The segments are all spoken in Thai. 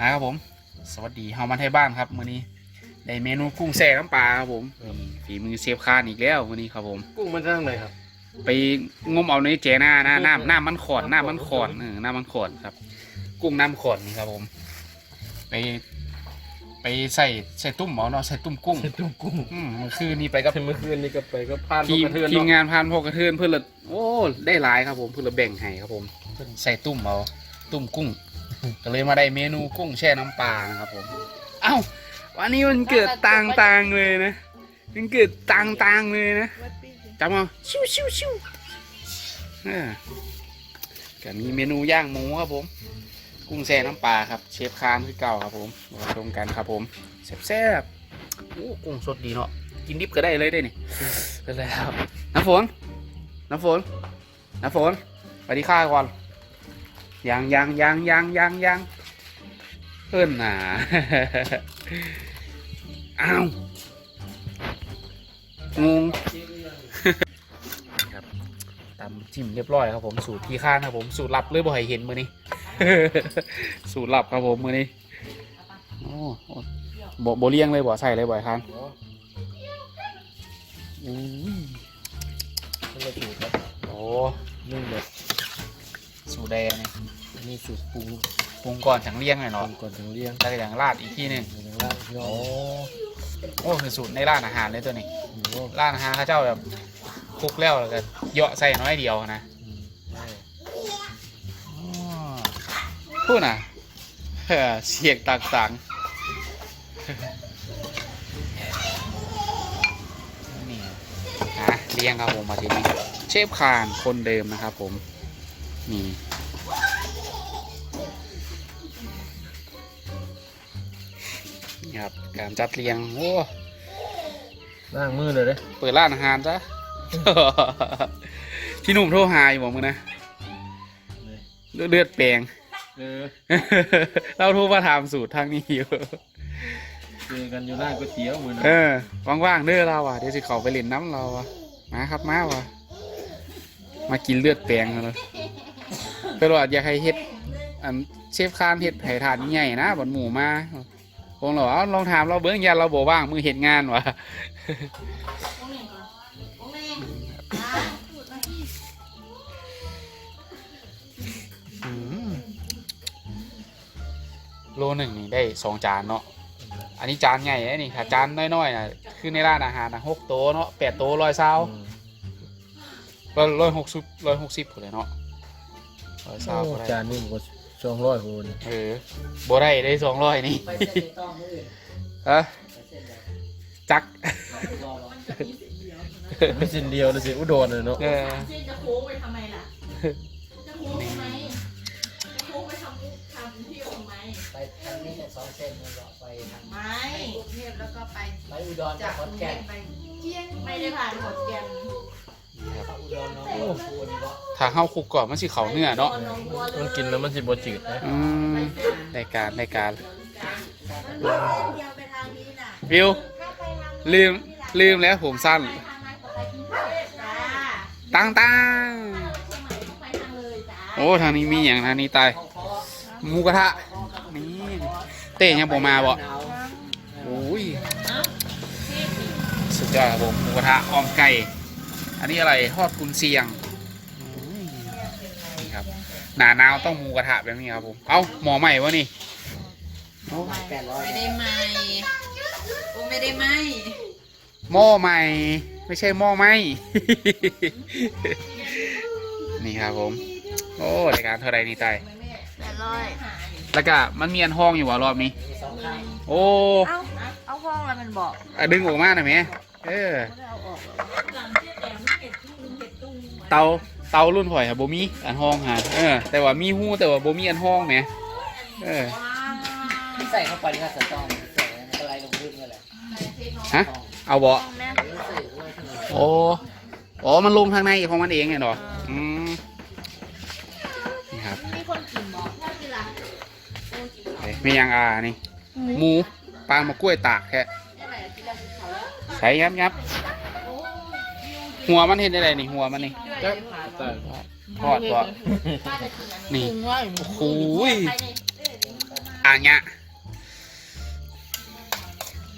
นะครับผม สวัสดีเฮามาไทยบ้านครับมื้อนี้ได้เมนูกุ้งแซ่น้ำปลาครับผมนี่ฝีมือเชฟคานอีกแล้วมื้อนี้ครับผม กุ้งมันจะทางไหนครับ ไปงมเอาในแจหน้าหน้าน้ำน้ำมันขอนน้ำมันขอนเออน้ำมันขอนครับ กุ้งน้ำขอนนี่ครับผม ไป ไปใส่ใส่ตุ้มเอาเนาะใส่ตุ้มกุ้งเห็ดตุ้งกุ้งอืมเมื่อคืนนี้ไปกับ เมื่อคืนนี้ก็ไปก็พานทีมพวกกระเทือนทีมเนาะงานพานพกกระเทือนเพื่อนละโอ้ได้หลายครับผมเพื่อนละแบ่งให้ครับผม ใส่ตุ้มเอาตุ้มกุ้ง ก็เลยมาได้เมนูกุ้งแช่น้ำปลานะครับผม เอ้า วันนี้มันเกิดต่างๆเลยนะ มันเกิดต่างๆเลยนะจำเอาชิวชิวชิวเออก็มีเมนูย่างหมูครับผม กุ้งแช่น้ำปลาครับ เชฟคานคือเก่าครับผมมาชมกันครับผมแซ่บๆโอ้กุ้งสดดีเนาะ กินดิบก็ได้เลยได้นี่ก็แล้วน้ำฝน น้ำฝน น้ำฝนไปที่ข้าก่อน ยังยังยังยังยังยังเพิ่นหนาอ้าวงงครับตำจิ้มเรียบร้อยครับผมสูตรพี่ข้านครับผมสูตรลับเลยบ่ให้เห็นมือนี้สูตรลับครับผมมือนี้โอ้โอ้บ่บ่เลี้ยงเลยบ่ใส่เลยบ่อยข้านอุ้ยมันละสูตรครับโอ้นึ่งแบบ สูตรแดงนี่นี่สูตรปรุงปรุงก่อนจังเลี้ยงหน่อยปรุเนาะงก่อนถึงเลี้ยงแล้วก็อย่างราดอีกที่หนึ่งอย่างล่างย่อโอ้โอ้คือสูตรในร้านอาหารเลยตัวนี้โอ้โหร้านอาหารเขาเจ้าแบบคลุกแล้วแล้วก็เหยาะใส่น้อยเดียวนะอืมใช่อ๋อพูดน่ะเออเสียงต่างๆนี่ฮะเลี้ยงครับผมมาทีนี้เชฟคานคนเดิมนะครับผม นี่นี่ครับการจัดเรียงโอ้ล่างมือเลยเด้เปิดร้านอาหารจ้ะพี่หนุ่มโทรหาอยู่บอกมึงนะเลือดเลือดแปลงเออเราโทรมาถามสูตรทางนี้อยู่เจอกันอยู่ร้านก๋วยเตี๋ยวเหมือนเออว่างๆเด้อเราอะเดี๋ยวสิเขาไปเล่นน้ำเราอะมาครับมาว่ะมากินเลือดแปลงกันเลย เพื่อนว่าอยากให้เฮ็ดอันเชฟคานเฮ็ดไห่ทานใหญ่นะบนหมูมาคงเราเอาลองถามเราเบิ้งยันเราบอกว่างมือเห็นงานวะอืมโลหนึ่งนี่ได้สองจานเนาะอันนี้จานใหญ่นะนี่ถ้าจานน้อยๆนะคือในร้านอาหารนะหกโต๊ะเนาะแปดโต๊ะร้อยเศร้าอืมร้อยร้อยหกสิบร้อยหกสิบคนเลยเนาะ ร้อยเศร้าโอ้บ่ได้จานนี่มันก็สองร้อยคนเออบ่ได้ได้สองร้อยนี่ ไปเส้นต้องมือเอะไปเส้นแบบจักรอไม่สิ้นเดียวเลยสิอุดรเลยเนาะเออเส้นจะโค้งไปทำไมล่ะ จะโค้งทำไมจะโค้งไปทำทำที่ทำไมไปทางนี้สองเส้นมันก็ไปทางไม่กรุงเทพแล้วก็ไปไปอุดรจากขกอรุนงเทแก่พนไปเจียงไม่ได้ผ่านขอนแก่น ถ้าเข้าคุกก่อนมันสิเขาเนื้อเนาะโดองบัวเลยมันกินแล้วมันสิบ่จืดนะอืมได้การได้การเดียวไปทางนี้น่ะวิวถ้าไปทางลืมลืมแล้วผมสั้นไปทางนั้นก็ไปกรุงเทพจ้าตังตังเชียงใหม่ก็ไปทางเลยจ้าโอ้ทางนี้มีอย่างทางนี้ตายเข้าคอหมูกระทะนี่เต้ยังบ่มาบ่หนาวโอ้ยสุดยอดครับผมหมูกระทะออมไก่ อันนี้อะไรทอดกุนเชียงอุ้ยนี่ครับห นาหนาวต้องหมูกระทะแบบนี้ครับผมเอ้าหมอใหม่วะนี่โอ้แปดร้อยไม่ได้ไหมโอ้ไม่ได้ไหมหม้อใหม่ ไม่ใช่หม้อไหม นี่ครับผม โอ้รายการเท่าไรนี่ตายแปดร้อยแล้วก็มันมีอันห้องอยู่ว่ารอบนี้มีสองข้างโอ้ เอาเอาห้องแล้วมันบอกอะดึงออกมาหน่อยไหมเออไม่ได้เอาออกหรอกเตา เตารุ่นข่อยครับบ่มีอันห้องฮะเออ แต่ว่ามีหู้แต่ว่าบ่มีอันห้องแหมเออใส่เข้าไปก็จะต้องใส่อะไรลงพื้นก็แหละฮะเอาบ่ห้องแม่ใส่ไว้ข้างในโอ้อ๋อมันลงทางในของมันเองไงเนาะอืมนี่ครับมีคนกินบอกถ้ากินละโอ้กินเอ้ยไม่ยังอ่านี่หมูปลามะกล้วยตากแค่อะไรกินแล้วกินเขาแล้วใช้ยับยับหัวมันเห็นได้ไรนี่หัวมันนี่ จักแต่ทอดบ่ป้าจะกินอันนี้นี่ปรุงไว้โอ้โหยอเงี้ย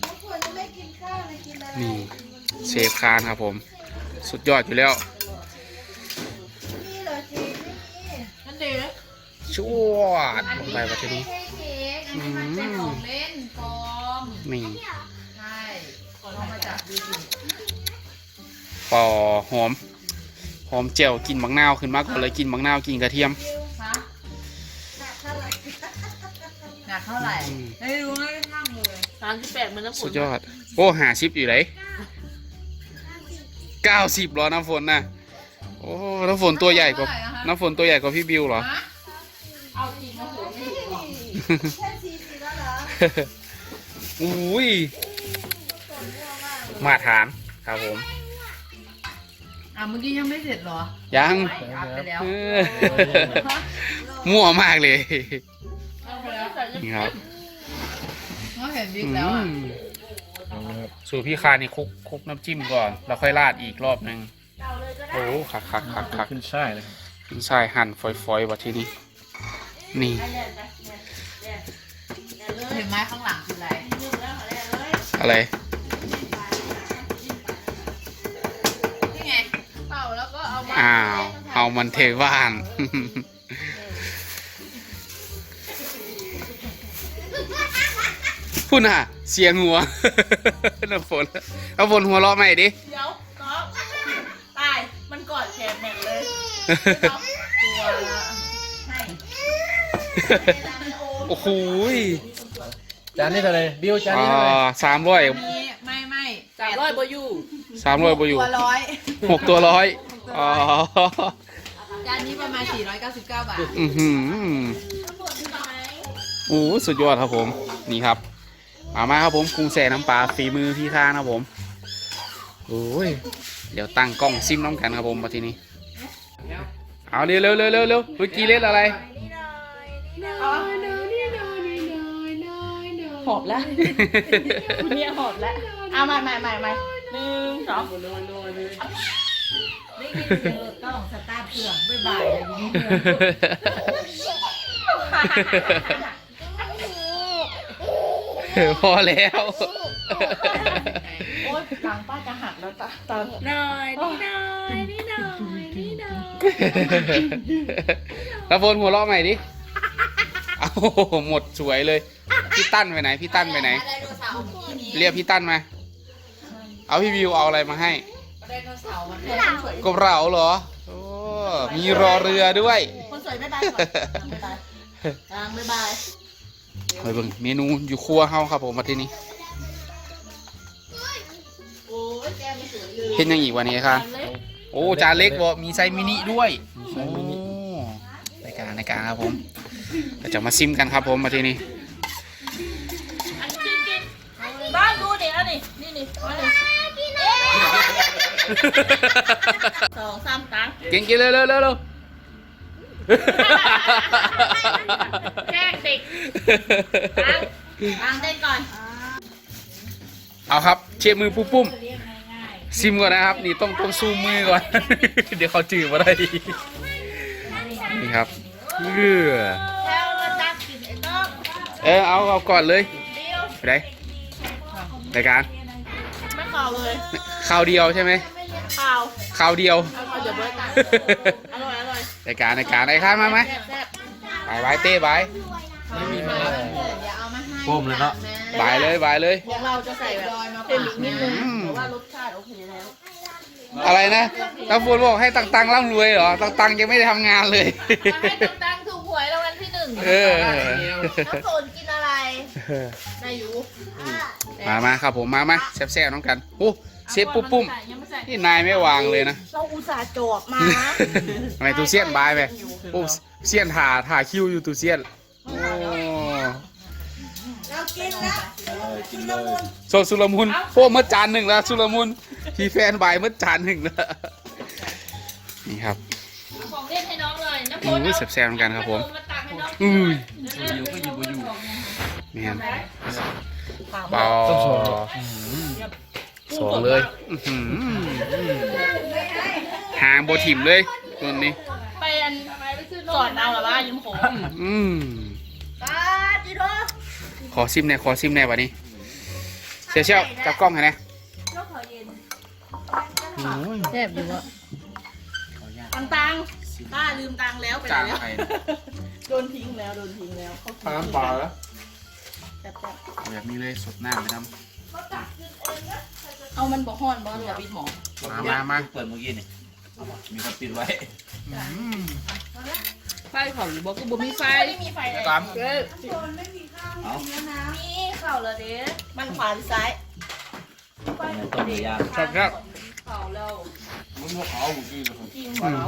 บางคนจะไม่กินข้ยนี่เชฟคานครับผม สุดยอดอยู่แล้วนี่เหรอจีไม่มีนั่วดลงไปประเทศนี้ไม่ใช่เค้กอันนี้มันเป็นของเล่นปลอมนี่ใช่ลองมาจับดูสิปอหอม อมเจียวกินบักนาวขึ้นมาก่อนเลยกินบักนาวกินกระเทียมฮะหนักเท่าไหร่หนักเท่าไหร่อืมไม่รู้ไม่ได้นั่งเลยสามสิบแปดมันน้ำฝสุนดยอดโอ้หาชิปอยู่ไหนเก้าสิบเหรอน้ำฝนน่ะโอ้น้ำฝนตัวใหญ่กว่าน้ำฝนตัวใหญ่กว่าพี่บิวเหรอฮะเอาจริงนะผมไม่ถูกหรอกแค่สี่สิบแล้วเหรออุ้ยฝนมั่วมากเลยมาทานครับผมอะ เมื่อกี้ยังไม่เสร็จเหรอยังไม่อัพไปแล้วเออมั่วมากเลยเอาไปแล้วนี่ครับเขาเห็นบิ๊กอืแล้วอะมสูตรพี่คานี่คลุกคลุกน้ำจิ้มก่อน แล้วค่อยราดอีกรอบหนึ่งเอาเลยก็ได้โอ้คักคักคักคักขึ้นช่ายเลยขึ้นช่ายหั่นฝอยๆว่ะที่นี่นี่ได้เลยได้เลยได้เลยเห็นไหมข้างหลังคืออะไรนึ่งแล้วเอาได้เลยอะไร นี่ไงเป่าแล้วก็เอามาอ้าวเอามันเทบ้าน พูดน่ะ เสียงหัวน้ำฝนน้ำฝนหัวเราะใหม่ดิ เดี๋ยวก๊อฟตาย มันกอดแขนแม่งเลยก๊อฟตัวละให้โอ้โหยจานนี้เท่าไหรบิวจานนี้เท่าไหรสามร้อยมีไม่ไม่สามร้อยบอยู่สามร้อยบอยู่ ตัวร้อย หกตัวร้อย อ๋อจานนี้ประมาณ 499 บาท อือหือโอ้สุดยอดครับผม นี่ครับ มามาครับผมกุ้งแช่น้ำปลาฝีมือพี่ข้านะครับผมโอ้ย เดี๋ยวตั้งกล้องซิมน้ำกันครับผมมาทีนี้ เอาเร็วเร็วเร็วเร็วเร็วเมื่อกี้เล่นอะไรหอบแล้วเนี่ยหอบแล้วเอาใหม่ใหม่ใหม่ใหม่หนึ่งสอง ได้ยินเสียงรถต้องสตาร์ทเครื่องบ๊ายบายเลยนี่พอแล้ว โอ๊ยหลังป้าจะหักแล้วตาตาหน่อยนี่หน่อยนี่หน่อยนี่หน่อยตะโฟนหัวเราะใหม่ดิเอาหมดสวยเลย พี่ตั้นไปไหน พี่ตั้นไปไหนไดโนเสาร์ที่นี้เรียกพี่ตั้นมา เอาพี่วิวเอาอะไรมาให้ คนสวยกบเหราเหรอโอ้มีรอเรือด้วยคนสวยบ๊ายบายก่อนบ๊ายบายกลางบ๊ายบายไปเบิ่งเมนูอยู่ครัวเฮาครับผมมาที่นี้โอ้ยแกไม่สวยเลยเห็นยังอีกวันนี้ครับเล็กโอ้จานเล็กบ่มีไซส์มินิด้วยโอ้ในการในการครับผมเราจะมาซิมกันครับผมมาที่นี้อัน สองสามตังกินกินเร็วเร็วเร็วเร็วแกล้งเด็กตังตังเต้นก่อน เอาครับ เชียร์มือปุ้มปุ้มซิมก่อนนะครับ นี่ต้องต้องซูมมือก่อน เดี๋ยวเขาจืดมาได้นี่ครับเออแล้วก็ตักกินไอ้ต้องเออเอาเอาก่อนเลยเดียวไปไหนรายการไม่ข่าวเลยข้าวเดียวใช่ไหม ข่าวข้าวเดียวเอาเอาเดี๋ยวเบิร์ตตังอร่อยอร่อยรายการรายการรายการมาไหมแซ่บแซ่บไปไปเต้ไปไม่มีแมลงอย่าเอามาให้โป้มเลยเนาะบายเลยบายเลยของเราจะใส่แบบเค็มอีกนิดนึงแต่ว่ารสชาติโอเคแล้วอะไรนะตาฟูนบอกให้ตังตังร่ำรวยเหรอ ตังตังยังไม่ได้ทำงานเลย ให้ตังถูกหวยรางวัลที่หนึ่งเออ น้ำฝนกินอะไรนายอยู่ มามาครับผมมามาแซ่บๆน้องกันโอ้ เชฟปุ้มปุ้มยังไม่ใส่นี่นายไม่วางเลยนะ เราอุตส่าห์จอบมาทำไมตูเซียนบายไปโอ้เซียนถ่าถ่าคิวอยู่ตูเซียนโอ้เรากินแล้วกินเลยโซสุลมุนโอ้เมื่อจานหนึ่งแล้วสุลมุนพี่แฟนบายเมื่อจานหนึ่งแล้วนี่ครับเอาของเล่นให้น้องเลยน้ำฝอืนมแซ่บๆเหมือนกันครับผมมาตักให้น้องอุ้ยอยู่ก็อยู่บ่อยู่นี่ครับปาเบาต้อง สองสองเลยอื้อหือหางโบถิ่มเลยตัวนี้ ไปอันสอนเอาหรอว่ายืมของอืมปาจิโร่ขอซิมแน่ขอซิมแน่วันนี้เสียเชี่ยวจับกล้องให้แน่ก็ขอเย็นแซ่บอยู่วะตังตังป้าลืมตังแล้วไปจางแล้วไข่โดนทิ้งแล้วโดนทิ้งแล้วเขากินปลาน้ำปลาแล้วแต่แต่เอาแบบนี้เลยสดน้ำไปน้ เอามันบอกห้อนบอลกับปิดหมอำมามามา เปิดเมื่อกี้นี่มีคนปิดไว้อืมไฟเขาหรือบอกก็บ่มีไฟไม่มีไฟเลยตามเอ้ยมีเข่าเลยเด้มันขวาหรือซ้ายเนี่ยต้มยางครับครับ เข่าแล้วมันว่าเขาเมื่อกี้เลยกินเข่า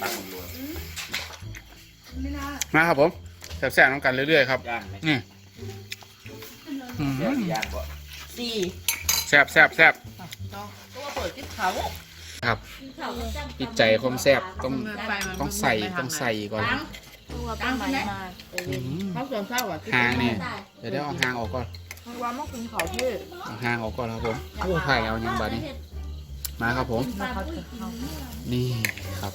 ตักหมดเลยมาครับผมแซ่บๆน้ำกันเรื่อยๆครับ ย่างไหมนี่อืมย่างย่างบ่สี่ แซ่บแซ่บแซ่บตัวเปิดที่เขาครับเข่าปิดใจความแซ่บต้องต้องใส่ต้องใส่ก่อนตังตัวตั้งใช่ไหมอืมเขาสอนเศร้าอะหางนี่เดี๋ยวเดี๋ยวเอาหางออกก่อนว่ามากินเขาที่เอาหางออกก่อนครับผมโอ้ไข่เอายังบาดนี้มาครับผมเขาจะเขานี่ครับ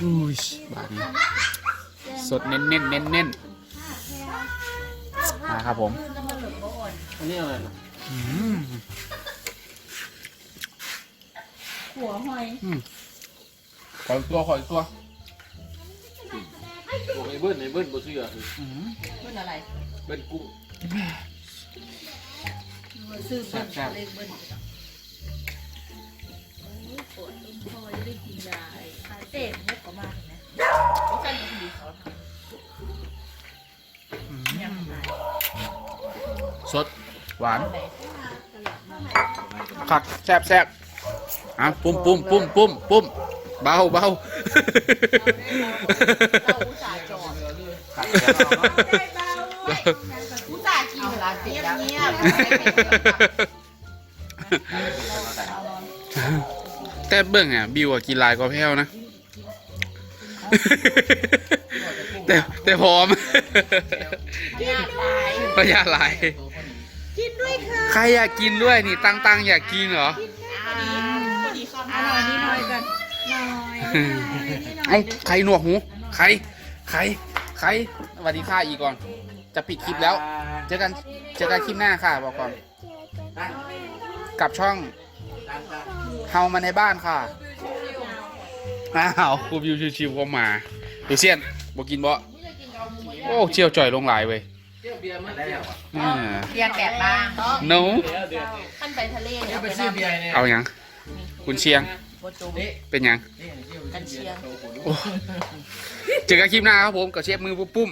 อุ้ยบาดนี้สดเน้นเน้นเน้นเน้นๆมาครับผมอันนี้อะไรอืม หัวหอยขออีกตัวขออีกตัวบอกไอ้เบิ้ลไอ้เบิ้ลบ่เชื่อคืออืมเป็นอะไรเบิ้ลกุ้งซื้อแซ่บแซ่บเล็กเบิ้ลปวดตุ้มคอยได้กินยาเจ็บมุกก็มาเห็นไหมเขากันดีเขาอืมสด หวานผักแซ่บแซ่บอะปุ้มปุ้มปุ้มปุ้มปุ้มเบาเบาเราอุตส่าห์จอดผู้จ่ากินเอาร้านปิดเงียบแล้วเงียบแต่เบิ่งอะบิวอะกินหลายกว่าแพ้วนะ แต่แต่พร้อมเงียบตายประหยัดหลาย กินด้วยค่ะ ใครอยากกินด้วยนี่ตังตังอยากกินเหรอพอดีพอดีคำหน่อยนิดหน่อยกันหน่อยนิดหน่อยเอ้าใครหนวกหูใครใครใครสวัสดีค่ะอีกก่อน จะปิดคลิปแล้ว เจอกันเจอกันคลิปหน้าค่ะบอกก่อนกับช่องเฮามาในบ้านค่ะอ้าวกูวิวชิวๆก็มาดูเซียนบอกกินบ่โอ้เชี่ยวจ่อยลงหลายเว้ย เที่ยวเบียร์มาได้แล้วอะอ่าเบียร์แกะบ้าง no เดี๋ยวเดี๋ยวขั้นไปทะเลเดี๋เนี่ยยวไปไปซื้อน้ำเบียร์เนี่ยเอายังคุณเชียงโบจูนี่เป็นยัง นี่เที่ยวกันเชียงโอ้เจอกันคลิปหน้าครับผมกับเชฟมือปุ้มปุ้ม